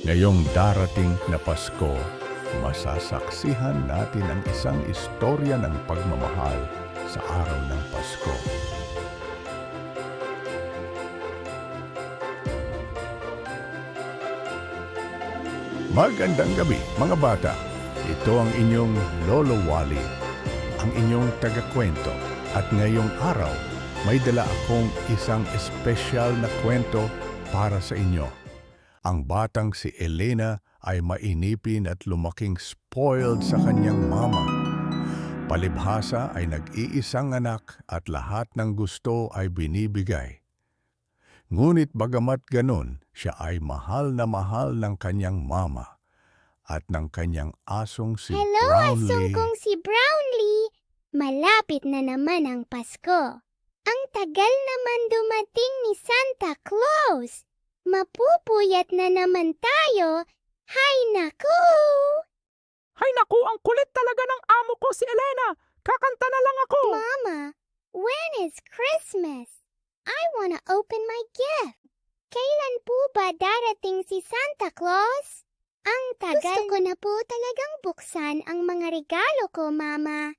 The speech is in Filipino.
Ngayong darating na Pasko, masasaksihan natin ang isang istorya ng pagmamahal sa araw ng Pasko. Magandang gabi, mga bata. Ito ang inyong Lolo Wally, ang inyong tagakwento. At ngayong araw, may dala akong isang espesyal na kwento para sa inyo. Ang batang si Elena ay mainipin at lumaking spoiled sa kanyang mama. Palibhasa ay nag-iisang anak at lahat ng gusto ay binibigay. Ngunit bagamat ganon, siya ay mahal na mahal ng kanyang mama at ng kanyang asong si Hello, Brownlee. asong kong si Brownlee. Malapit na naman ang Pasko. Ang tagal naman dumating ni Santa Claus. Mapupuyat na naman tayo. Hay naku! Hay naku, ang kulit talaga ng amo ko si Elena. Kakanta na lang ako. Mama, when is Christmas? I wanna open my gift. Kailan po ba darating si Santa Claus? Ang tagal. Gusto ko na po talagang buksan ang mga regalo ko, Mama.